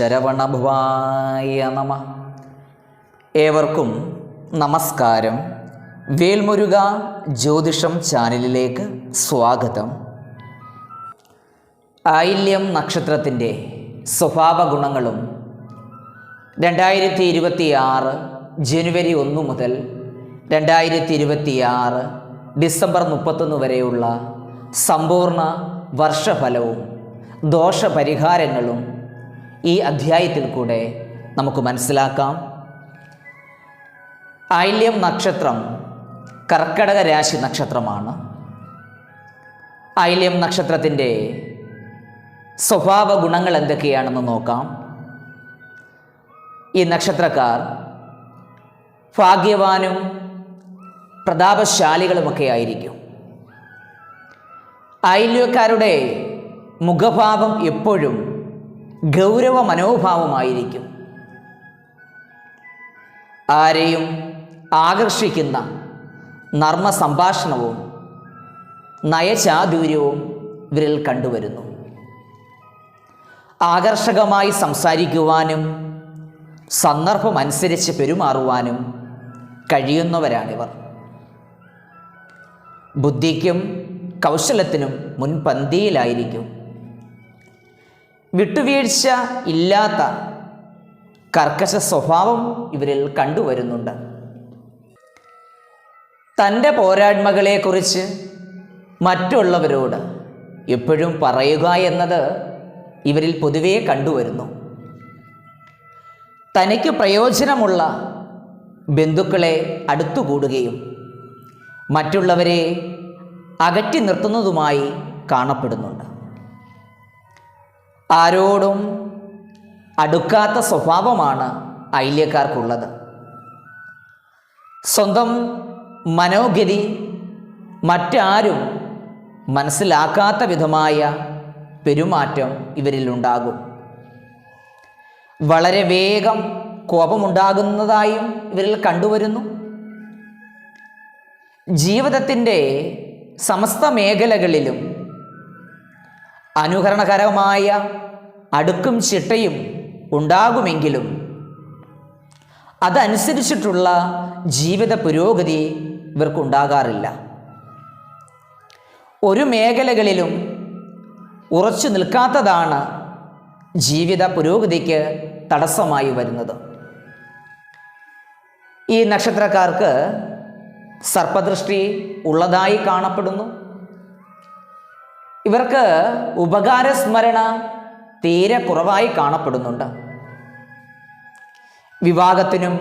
ശരവണഭുവായ നമ. ഏവർക്കും നമസ്കാരം. വേൽമുരുക ജ്യോതിഷം ചാനലിലേക്ക് സ്വാഗതം. ആയില്യം നക്ഷത്രത്തിന്റെ സ്വഭാവ ഗുണങ്ങളും രണ്ടായിരത്തി ഇരുപത്തി ആറ് ജനുവരി ഒന്ന് മുതൽ രണ്ടായിരത്തി ഇരുപത്തി ആറ് ഡിസംബർ മുപ്പത്തൊന്ന് വരെയുള്ള സമ്പൂർണ വർഷഫലവും ദോഷപരിഹാരങ്ങളും ഈ അധ്യായത്തിൽ കൂടെ നമുക്ക് മനസ്സിലാക്കാം. ആയില്യം നക്ഷത്രം കർക്കടക രാശി നക്ഷത്രമാണ്. ആയില്യം നക്ഷത്രത്തിന്റെ സ്വഭാവ ഗുണങ്ങൾ എന്തൊക്കെയാണെന്ന് നോക്കാം. ഈ നക്ഷത്രക്കാർ ഭാഗ്യവാനും പ്രതാപശാലികളുമൊക്കെ ആയിരിക്കും. ആയില്യക്കാരുടെ മുഖഭാവം എപ്പോഴും ഗൗരവ മനോഭാവമായിരിക്കും ആരെയും ആകർഷിക്കുന്ന നർമ്മ സംഭാഷണവും നയചാതുര്യവും ഇവരിൽ കണ്ടുവരുന്നു. ആകർഷകമായി സംസാരിക്കുവാനും സന്ദർഭമനുസരിച്ച് പെരുമാറുവാനും കഴിയുന്നവരാണിവർ. ബുദ്ധിക്കും കൗശലത്തിനും മുൻപന്തിയിലായിരിക്കും. വിട്ടുവീഴ്ച ഇല്ലാത്ത കർക്കശ സ്വഭാവം ഇവരിൽ കണ്ടുവരുന്നുണ്ട്. തന്റെ പോരായ്മകളെക്കുറിച്ച് മറ്റുള്ളവരോട് എപ്പോഴും പറയുക എന്നത് ഇവരിൽ പൊതുവേ കണ്ടുവരുന്നു. തനിക്ക് പ്രയോജനമുള്ള ബന്ധുക്കളെ അടുത്തുകൂടുകയും മറ്റുള്ളവരെ അകറ്റി നിർത്തുന്നതുമായി കാണപ്പെടുന്നുണ്ട്. ആരോടും അടുക്കാത്ത സ്വഭാവമാണ് ഐല്യക്കാർക്കുള്ളത് സ്വന്തം മനോഗതി മറ്റാരും മനസ്സിലാക്കാത്ത വിധമായ പെരുമാറ്റം ഇവരിലുണ്ടാകും. വളരെ വേഗം കോപമുണ്ടാകുന്നതായും ഇവരിൽ കണ്ടുവരുന്നു. ജീവിതത്തിന്റെ സമസ്ത മേഖലകളിലും അനുകരണകരമായ അടുക്കും ചിട്ടയും ഉണ്ടാകുമെങ്കിലും അതനുസരിച്ചിട്ടുള്ള ജീവിത പുരോഗതി ഇവർക്കുണ്ടാകാറില്ല. ഒരു മേഖലകളിലും ഉറച്ചു നിൽക്കാത്തതാണ് ജീവിത പുരോഗതിക്ക് തടസ്സമായി വരുന്നത്. ഈ നക്ഷത്രക്കാർക്ക് സർപ്പദൃഷ്ടി ഉള്ളതായി കാണപ്പെടുന്നു. ഇവർക്ക് ഉപകാരസ്മരണ തീരെ കുറവായി കാണപ്പെടുന്നുണ്ട്. വിവാഹത്തിനും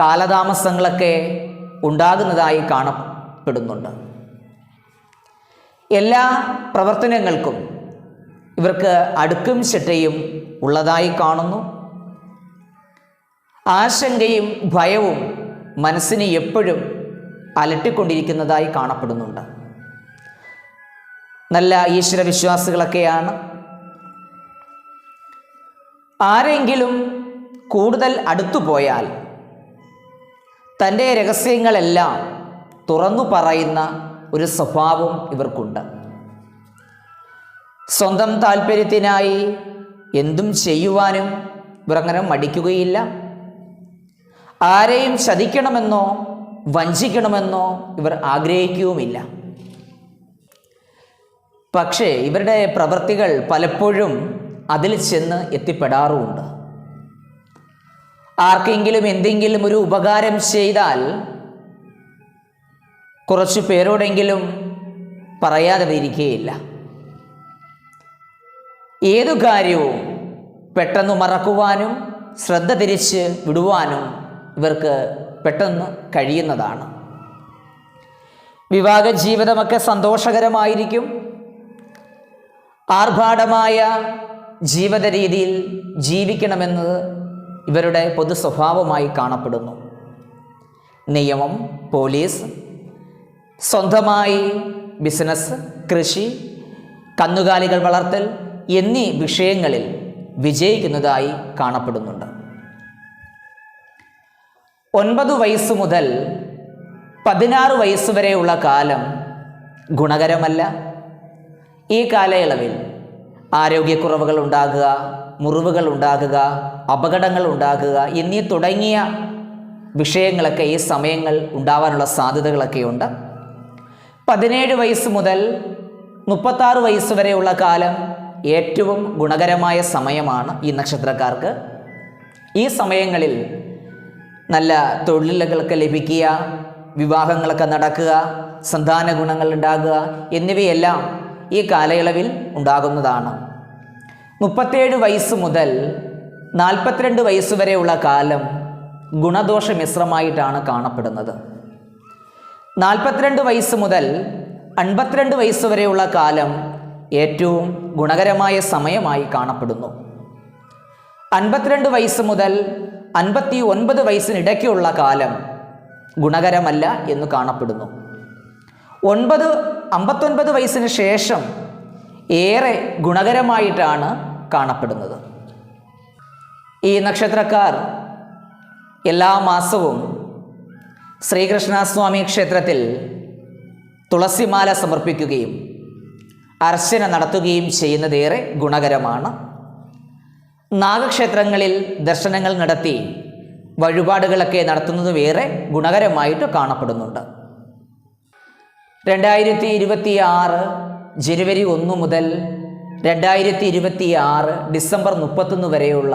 കാലതാമസങ്ങളൊക്കെ ഉണ്ടാകുന്നതായി കാണപ്പെടുന്നുണ്ട്. എല്ലാ പ്രവർത്തനങ്ങൾക്കും ഇവർക്ക് അടുക്കും ചിട്ടയും ഉള്ളതായി കാണുന്നു. ആശങ്കയും ഭയവും മനസ്സിനെ എപ്പോഴും അലട്ടിക്കൊണ്ടിരിക്കുന്നതായി കാണപ്പെടുന്നുണ്ട്. നല്ല ഈശ്വരവിശ്വാസികളൊക്കെയാണ് ആരെങ്കിലും കൂടുതൽ അടുത്തു പോയാൽ തന്റെ രഹസ്യങ്ങളെല്ലാം തുറന്നു പറയുന്ന ഒരു സ്വഭാവം ഇവർക്കുണ്ട്. സ്വന്തം താല്പര്യത്തിനായി എന്തും ചെയ്യുവാനും ഇവരങ്ങനെ മടിക്കുകയില്ല. ആരെയും ചതിക്കണമെന്നോ വഞ്ചിക്കണമെന്നോ ഇവർ ആഗ്രഹിക്കുകയുമില്ല. പക്ഷേ ഇവരുടെ പ്രവൃത്തികൾ പലപ്പോഴും അതിൽ ചെന്ന് എത്തിപ്പെടാറുമുണ്ട്. ആർക്കെങ്കിലും എന്തെങ്കിലും ഒരു ഉപകാരം ചെയ്താൽ കുറച്ച് പേരോടെങ്കിലും പറയാതെ ഇരിക്കുകയില്ല ഏതു കാര്യവും പെട്ടെന്ന് മറക്കുവാനും ശ്രദ്ധ തിരിച്ച് വിടുവാനും ഇവർക്ക് പെട്ടെന്ന് കഴിയുന്നതാണ്. വിവാഹ ജീവിതമൊക്കെ സന്തോഷകരമായിരിക്കും. ആർഭാടമായ ജീവിത രീതിയിൽ ജീവിക്കണമെന്നത് ഇവരുടെ പൊതു സ്വഭാവമായി കാണപ്പെടുന്നു. നിയമം പോലീസ് സ്വന്തമായി ബിസിനസ് കൃഷി കന്നുകാലികൾ വളർത്തൽ എന്നീ വിഷയങ്ങളിൽ വിജയിക്കുന്നതായി കാണപ്പെടുന്നുണ്ട്. ഒൻപത് വയസ്സ് മുതൽ പതിനാറ് വയസ്സ് വരെയുള്ള കാലം ഗുണകരമല്ല ഈ കാലയളവിൽ ആരോഗ്യക്കുറവുകൾ ഉണ്ടാകുക മുറിവുകൾ ഉണ്ടാകുക അപകടങ്ങൾ ഉണ്ടാകുക എന്നീ തുടങ്ങിയ വിഷയങ്ങളൊക്കെ ഈ സമയങ്ങൾ ഉണ്ടാവാനുള്ള സാധ്യതകളൊക്കെയുണ്ട് പതിനേഴ് വയസ്സ് മുതൽ മുപ്പത്താറ് വയസ്സ് വരെയുള്ള കാലം ഏറ്റവും ഗുണകരമായ സമയമാണ് ഈ നക്ഷത്രക്കാർക്ക്. ഈ സമയങ്ങളിൽ നല്ല തൊഴിലുകളൊക്കെ ലഭിക്കുക വിവാഹങ്ങളൊക്കെ നടക്കുക സന്താന ഗുണങ്ങൾ ഉണ്ടാകുക എന്നിവയെല്ലാം ഈ കാലയളവിൽ ഉണ്ടാകുന്നതാണ്. മുപ്പത്തേഴ് വയസ്സ് മുതൽ നാൽപ്പത്തിരണ്ട് വയസ്സ് വരെയുള്ള കാലം ഗുണദോഷ മിശ്രമായിട്ടാണ് കാണപ്പെടുന്നത്. നാൽപ്പത്തിരണ്ട് വയസ്സ് മുതൽ അൻപത്തിരണ്ട് വയസ്സ് വരെയുള്ള കാലം ഏറ്റവും ഗുണകരമായ സമയമായി കാണപ്പെടുന്നു. അൻപത്തിരണ്ട് വയസ്സ് മുതൽ അൻപത്തി ഒൻപത് വയസ്സിനിടയ്ക്കുള്ള കാലം ഗുണകരമല്ല എന്ന് കാണപ്പെടുന്നു. ഒൻപത് അമ്പത്തൊൻപത് വയസ്സിന് ശേഷം ഏറെ ഗുണകരമായിട്ടാണ് കാണപ്പെടുന്നത്. ഈ നക്ഷത്രക്കാർ എല്ലാ മാസവും ശ്രീകൃഷ്ണസ്വാമി ക്ഷേത്രത്തിൽ തുളസിമാല സമർപ്പിക്കുകയും അർച്ചന നടത്തുകയും ചെയ്യുന്നതേറെ ഗുണകരമാണ്. നാഗക്ഷേത്രങ്ങളിൽ ദർശനങ്ങൾ നടത്തി വഴിപാടുകളൊക്കെ നടത്തുന്നതും ഏറെ ഗുണകരമായിട്ട് കാണപ്പെടുന്നുണ്ട്. രണ്ടായിരത്തി ഇരുപത്തി ആറ് ജനുവരി ഒന്ന് മുതൽ രണ്ടായിരത്തി ഇരുപത്തി ആറ് ഡിസംബർ മുപ്പത്തൊന്ന് വരെയുള്ള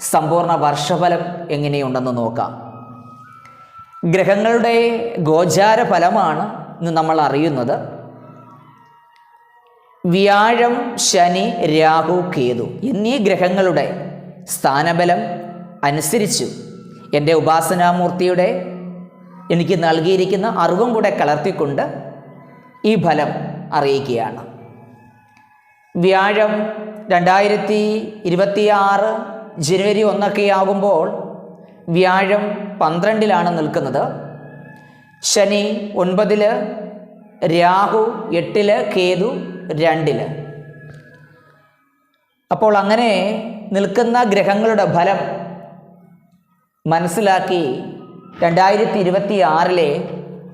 സമ്പൂർണ വർഷഫലം എങ്ങനെയുണ്ടെന്ന് നോക്കാം. ഗ്രഹങ്ങളുടെ ഗോചാര ഫലമാണ് ഇന്ന് നമ്മൾ അറിയുന്നത്. വ്യാഴം ശനി രാഹു കേതു എന്നീ ഗ്രഹങ്ങളുടെ സ്ഥാനബലം അനുസരിച്ചു എന്റെ ഉപാസനാമൂർത്തിയുടെ എനിക്ക് നൽകിയിരിക്കുന്ന അറിവും കൂടെ കലർത്തിക്കൊണ്ട് ഈ ഫലം അറിയിക്കുകയാണ്. വ്യാഴം രണ്ടായിരത്തി ഇരുപത്തിയാറ് ജനുവരി ഒന്നൊക്കെ ആകുമ്പോൾ വ്യാഴം പന്ത്രണ്ടിലാണ് നിൽക്കുന്നത്. ശനി ഒൻപതിൽ രാഹു എട്ടിൽ കേതു രണ്ടിൽ. അപ്പോൾ അങ്ങനെ നിൽക്കുന്ന ഗ്രഹങ്ങളുടെ ഫലം മനസ്സിലാക്കി രണ്ടായിരത്തി ഇരുപത്തി ആറിലെ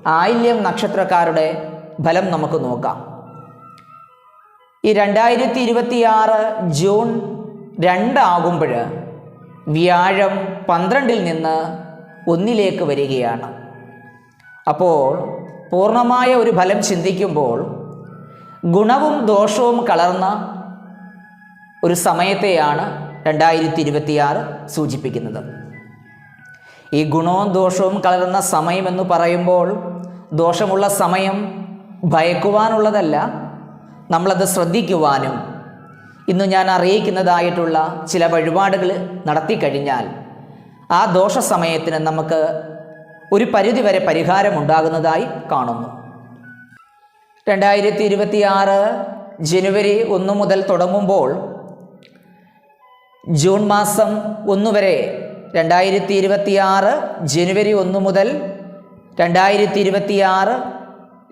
ആയില്യം നക്ഷത്രക്കാരുടെ ഫലം നമുക്ക് നോക്കാം. ഈ രണ്ടായിരത്തി ഇരുപത്തി ആറ് ജൂൺ രണ്ടാകുമ്പോൾ വ്യാഴം പന്ത്രണ്ടിൽ നിന്ന് ഒന്നിലേക്ക് വരികയാണ്. അപ്പോൾ പൂർണമായ ഒരു ഫലം ചിന്തിക്കുമ്പോൾ ഗുണവും ദോഷവും കലർന്ന ഒരു സമയത്തെയാണ് രണ്ടായിരത്തി ഇരുപത്തിയാറ് സൂചിപ്പിക്കുന്നത്. ഈ ഗുണവും ദോഷവും കലർന്ന സമയമെന്ന് പറയുമ്പോൾ ദോഷമുള്ള സമയം ഭയക്കുവാനുള്ളതല്ല നമ്മളത് ശ്രദ്ധിക്കുവാനും. ഇന്ന് ഞാൻ അറിയിക്കുന്നതായിട്ടുള്ള ചില വഴിപാടുകൾ നടത്തിക്കഴിഞ്ഞാൽ ആ ദോഷ സമയത്തിന് നമുക്ക് ഒരു പരിധിവരെ പരിഹാരം ഉണ്ടാകുന്നതായി കാണുന്നു. രണ്ടായിരത്തി ഇരുപത്തിയാറ് ജനുവരി ഒന്ന് മുതൽ തുടങ്ങുമ്പോൾ ജൂൺ മാസം ഒന്ന് വരെ രണ്ടായിരത്തി ഇരുപത്തിയാറ് ജനുവരി ഒന്ന് മുതൽ രണ്ടായിരത്തി ഇരുപത്തിയാറ്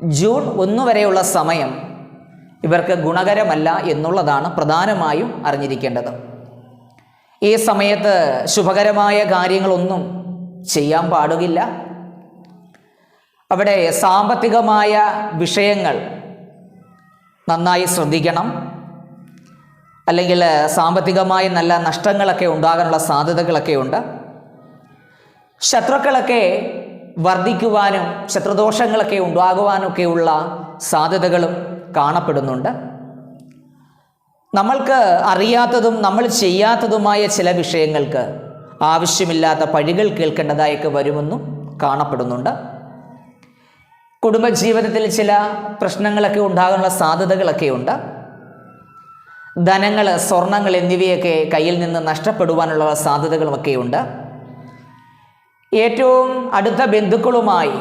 ജൂൺ ഒന്ന് വരെയുള്ള സമയം ഇവർക്ക് ഗുണകരമല്ല എന്നുള്ളതാണ് പ്രധാനമായും അറിഞ്ഞിരിക്കേണ്ടത്. ഈ സമയത്ത് ശുഭകരമായ കാര്യങ്ങളൊന്നും ചെയ്യാൻ പാടുകില്ല. അവിടെ സാമ്പത്തികമായ വിഷയങ്ങൾ നന്നായി ശ്രദ്ധിക്കണം. അല്ലെങ്കിൽ സാമ്പത്തികമായി നല്ല നഷ്ടങ്ങളൊക്കെ ഉണ്ടാകാനുള്ള സാധ്യതകളൊക്കെ ഉണ്ട്. ശത്രുക്കളൊക്കെ വർദ്ധിക്കുവാനും ശത്രുദോഷങ്ങളൊക്കെ ഉണ്ടാകുവാനൊക്കെയുള്ള സാധ്യതകളും കാണപ്പെടുന്നുണ്ട്. നമ്മൾക്ക് അറിയാത്തതും നമ്മൾ ചെയ്യാത്തതുമായ ചില വിഷയങ്ങൾക്ക് ആവശ്യമില്ലാത്ത പഴികൾ കേൾക്കേണ്ടതായൊക്കെ വരുമെന്നും കാണപ്പെടുന്നുണ്ട്. കുടുംബജീവിതത്തിൽ ചില പ്രശ്നങ്ങളൊക്കെ ഉണ്ടാകാനുള്ള സാധ്യതകളൊക്കെ ഉണ്ട്. ധനങ്ങൾ സ്വർണങ്ങൾ എന്നിവയൊക്കെ കയ്യിൽ നിന്ന് നഷ്ടപ്പെടുവാനുള്ള സാധ്യതകളുമൊക്കെ ഉണ്ട് ഏറ്റവും അടുത്ത ബന്ധുക്കളുമായി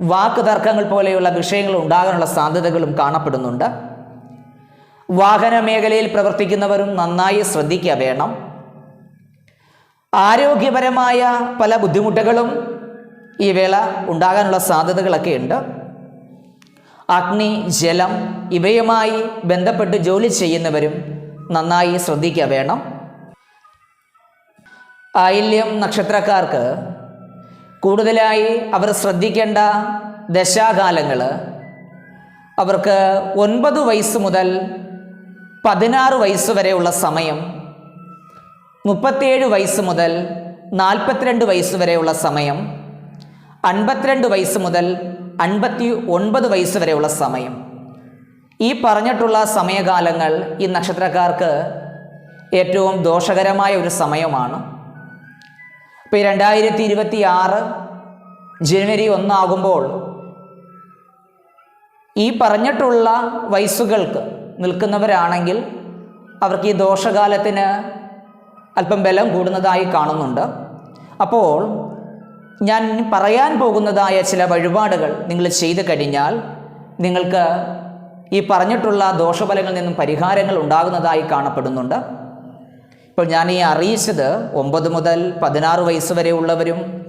വാക്ക് തർക്കങ്ങൾ പോലെയുള്ള വിഷയങ്ങൾ ഉണ്ടാകാനുള്ള സാധ്യതകളും കാണപ്പെടുന്നുണ്ട്. വാഹന മേഖലയിൽ പ്രവർത്തിക്കുന്നവരും നന്നായി ശ്രദ്ധിക്കുക വേണം. ആരോഗ്യപരമായ പല ബുദ്ധിമുട്ടുകളും ഈ വേള ഉണ്ടാകാനുള്ള സാധ്യതകളൊക്കെ ഉണ്ട് അഗ്നി ജലം ഇവയുമായി ബന്ധപ്പെട്ട് ജോലി ചെയ്യുന്നവരും നന്നായി ശ്രദ്ധിക്കുക വേണം. ആയില്യം നക്ഷത്രക്കാർക്ക് കൂടുതലായി അവർ ശ്രദ്ധിക്കേണ്ട ദശാകാലങ്ങൾ അവർക്ക് ഒൻപത് വയസ്സ് മുതൽ പതിനാറ് വയസ്സ് വരെയുള്ള സമയം മുപ്പത്തിയേഴ് വയസ്സ് മുതൽ നാൽപ്പത്തിരണ്ട് വയസ്സ് വരെയുള്ള സമയം അൻപത്തിരണ്ട് വയസ്സ് മുതൽ അൻപത്തി ഒൻപത് വയസ്സ് വരെയുള്ള സമയം. ഈ പറഞ്ഞിട്ടുള്ള സമയകാലങ്ങൾ ഈ നക്ഷത്രക്കാർക്ക് ഏറ്റവും ദോഷകരമായ ഒരു സമയമാണ്. ഇപ്പോൾ ഈ രണ്ടായിരത്തി ഇരുപത്തി ആറ് ജനുവരി ഒന്നാകുമ്പോൾ ഈ പറഞ്ഞിട്ടുള്ള വയസ്സുകൾക്ക് നിൽക്കുന്നവരാണെങ്കിൽ അവർക്ക് ഈ ദോഷകാലത്തിന് അല്പം ബലം കൂടുന്നതായി കാണുന്നുണ്ട്. അപ്പോൾ ഞാൻ പറയാൻ പോകുന്നതായ ചില വഴിപാടുകൾ നിങ്ങൾ ചെയ്തു കഴിഞ്ഞാൽ നിങ്ങൾക്ക് ഈ പറഞ്ഞിട്ടുള്ള ദോഷഫലങ്ങളിൽ നിന്നും പരിഹാരങ്ങൾ ഉണ്ടാകുന്നതായി കാണപ്പെടുന്നുണ്ട്. ഇപ്പോൾ ഞാൻ ഈ അറിയിച്ചത് ഒമ്പത് മുതൽ പതിനാറ് വയസ്സ് വരെ ഉള്ളവരും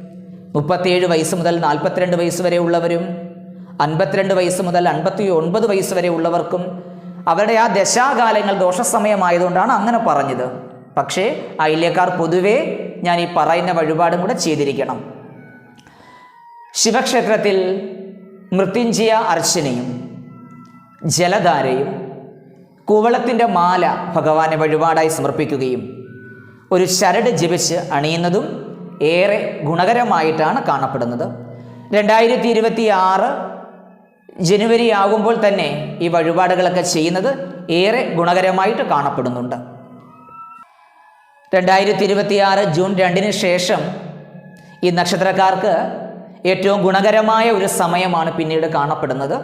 മുപ്പത്തിയേഴ് വയസ്സ് മുതൽ നാൽപ്പത്തിരണ്ട് വയസ്സ് വരെ ഉള്ളവരും അൻപത്തിരണ്ട് വയസ്സ് മുതൽ അൻപത്തി ഒൻപത് വയസ്സ് വരെ ഉള്ളവർക്കും അവരുടെ ആ ദശാകാലങ്ങൾ ദോഷസമയമായതുകൊണ്ടാണ് അങ്ങനെ പറഞ്ഞത്. പക്ഷേ അയല്യക്കാർ പൊതുവേ ഞാൻ ഈ പറയുന്ന വഴിപാടും കൂടെ ചെയ്തിരിക്കണം. ശിവക്ഷേത്രത്തിൽ മൃത്യുഞ്ജയ അർച്ചനയും ജലധാരയും കൂവളത്തിന്റെ മാല ഭഗവാനെ വഴിപാടായി സമർപ്പിക്കുകയും ഒരു ശരട് ജപിച്ച് അണിയുന്നതും ഏറെ ഗുണകരമായിട്ടാണ് കാണപ്പെടുന്നത്. രണ്ടായിരത്തി ഇരുപത്തി ആറ് ജനുവരി ആകുമ്പോൾ തന്നെ ഈ വഴിപാടുകളൊക്കെ ചെയ്യുന്നത് ഏറെ ഗുണകരമായിട്ട് കാണപ്പെടുന്നുണ്ട്. രണ്ടായിരത്തി ഇരുപത്തി ആറ് ജൂൺ രണ്ടിന് ശേഷം ഈ നക്ഷത്രക്കാർക്ക് ഏറ്റവും ഗുണകരമായ ഒരു സമയമാണ് പിന്നീട് കാണപ്പെടുന്നത്.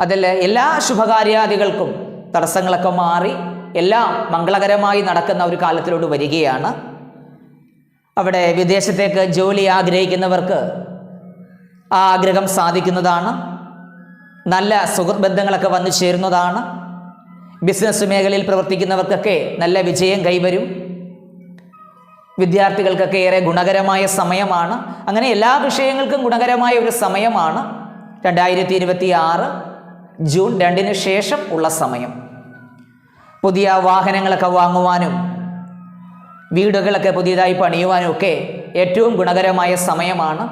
അതിൽ എല്ലാ ശുഭകാര്യാദികൾക്കും തടസ്സങ്ങളൊക്കെ മാറി എല്ലാം മംഗളകരമായി നടക്കുന്ന ഒരു കാലത്തിലോട്ട് വരികയാണ്. അവിടെ വിദേശത്തേക്ക് ജോലി ആഗ്രഹിക്കുന്നവർക്ക് ആ ആഗ്രഹം സാധിക്കുന്നതാണ്. നല്ല സുഹൃത്ത് ബന്ധങ്ങളൊക്കെ വന്നു ചേരുന്നതാണ്. ബിസിനസ് മേഖലയിൽ പ്രവർത്തിക്കുന്നവർക്കൊക്കെ നല്ല വിജയം കൈവരും. വിദ്യാർത്ഥികൾക്കൊക്കെ ഏറെ ഗുണകരമായ സമയമാണ്. അങ്ങനെ എല്ലാ വിഷയങ്ങൾക്കും ഗുണകരമായ ഒരു സമയമാണ്. രണ്ടായിരത്തി ഇരുപത്തി ആറ് ജൂൺ രണ്ടിന് ശേഷം ഉള്ള സമയം. പുതിയ വാഹനങ്ങളൊക്കെ വാങ്ങുവാനും വീടുകളൊക്കെ പുതിയതായി പണിയുവാനും ഒക്കെ ഏറ്റവും ഗുണകരമായ സമയമാണ്.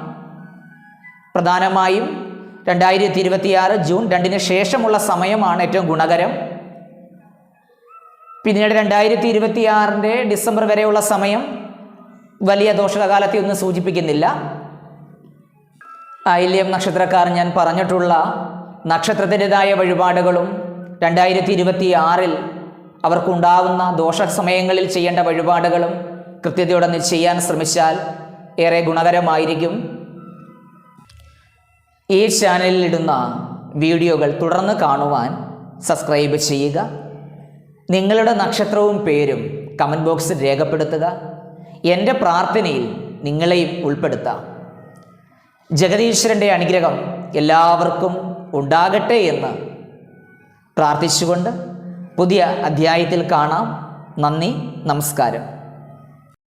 പ്രധാനമായും രണ്ടായിരത്തി ഇരുപത്തിയാറ് ജൂൺ രണ്ടിന് ശേഷമുള്ള സമയമാണ് ഏറ്റവും ഗുണകരം. പിന്നീട് രണ്ടായിരത്തി ഇരുപത്തിയാറിന്റെ ഡിസംബർ വരെയുള്ള സമയം. വലിയ ദോഷകാലത്തെ ഒന്നും സൂചിപ്പിക്കുന്നില്ല. ഐല്യം നക്ഷത്രക്കാർ ഞാൻ പറഞ്ഞിട്ടുള്ള നക്ഷത്രത്തിന്റെതായ വഴിപാടുകളും രണ്ടായിരത്തി ഇരുപത്തി ആറിൽ അവർക്കുണ്ടാവുന്ന ദോഷ സമയങ്ങളിൽ ചെയ്യേണ്ട വഴിപാടുകളും കൃത്യതയോടെ ചെയ്യാൻ ശ്രമിച്ചാൽ ഏറെ ഗുണകരമായിരിക്കും. ഈ ചാനലിൽ ഇടുന്ന വീഡിയോകൾ തുടർന്ന് കാണുവാൻ സബ്സ്ക്രൈബ് ചെയ്യുക. നിങ്ങളുടെ നക്ഷത്രവും പേരും കമന്റ് ബോക്സിൽ രേഖപ്പെടുത്തുക. എന്റെ പ്രാർത്ഥനയിൽ നിങ്ങളെയും ഉൾപ്പെടുത്താം. ജഗദീശ്വരന്റെ അനുഗ്രഹം എല്ലാവർക്കും ഉണ്ടാകട്ടെ എന്ന് പ്രാർത്ഥിച്ചുകൊണ്ട് പുതിയ അധ്യായത്തിൽ കാണാം. നന്ദി നമസ്കാരം.